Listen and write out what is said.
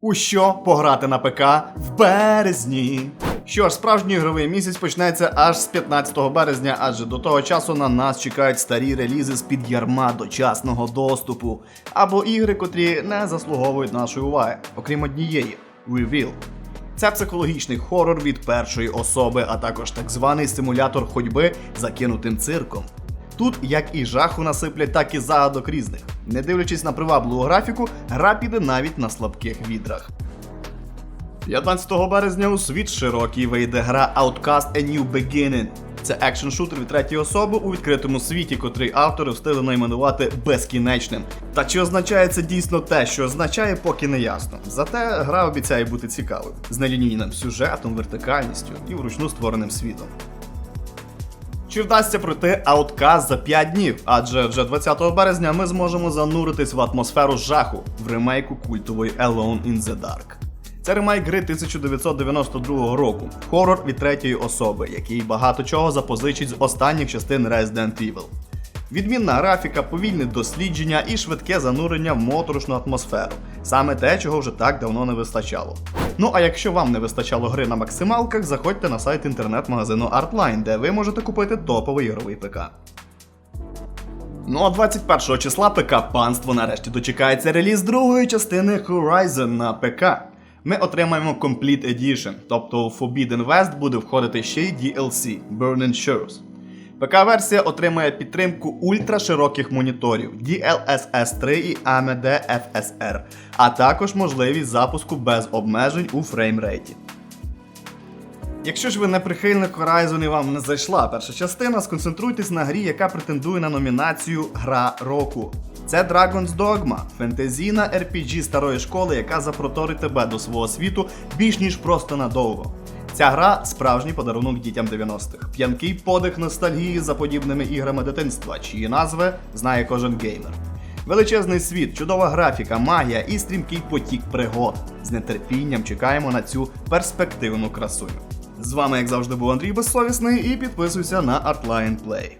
У що пограти на ПК в березні? Що ж, справжній ігровий місяць почнеться аж з 15 березня, адже до того часу на нас чекають старі релізи з під ярма дочасного доступу, або ігри, котрі не заслуговують нашої уваги, окрім однієї Reveal. Це психологічний хорор від першої особи, а також так званий симулятор ходьби закинутим цирком. Тут як і жаху насиплять, так і загадок різних. Не дивлячись на привабливу графіку, гра піде навіть на слабких відрах. 15 березня у світ широкий вийде гра Outcast A New Beginning. Це екшн шутер від третьої особи у відкритому світі, котрий автори встигли найменувати безкінечним. Та чи означає це дійсно те, що означає, поки не ясно. Зате гра обіцяє бути цікавою, з нелінійним сюжетом, вертикальністю і вручну створеним світом. Чи вдасться пройти ауткаст за 5 днів? Адже вже 20 березня ми зможемо зануритись в атмосферу жаху в ремейку культової Alone in the Dark. Це ремейк гри 1992 року, хорор від третьої особи, який багато чого запозичить з останніх частин Resident Evil. Відмінна графіка, повільне дослідження і швидке занурення в моторошну атмосферу. Саме те, чого вже так давно не вистачало. Ну а якщо вам не вистачало гри на максималках, заходьте на сайт інтернет-магазину Artline, де ви можете купити топовий ігровий ПК. Ну а 21 числа ПК панство нарешті дочекається реліз другої частини Horizon на ПК. Ми отримаємо Complete Edition, тобто у Forbidden West буде входити ще й DLC Burning Shores. ПК-версія отримає підтримку ультрашироких моніторів DLSS 3 і AMD FSR, а також можливість запуску без обмежень у фреймрейті. Якщо ж ви не прихильник Horizon і вам не зайшла перша частина, сконцентруйтесь на грі, яка претендує на номінацію Гра року. Це Dragon's Dogma, фентезійна RPG старої школи, яка запроторить тебе до свого світу більш ніж просто надовго. Ця гра справжній подарунок дітям 90-х, п'янкий подих ностальгії за подібними іграми дитинства, чиї назви знає кожен геймер. Величезний світ, чудова графіка, магія і стрімкий потік пригод. З нетерпінням чекаємо на цю перспективну красуню. З вами, як завжди, був Андрій Безсовісний, і підписуйся на Artline Play.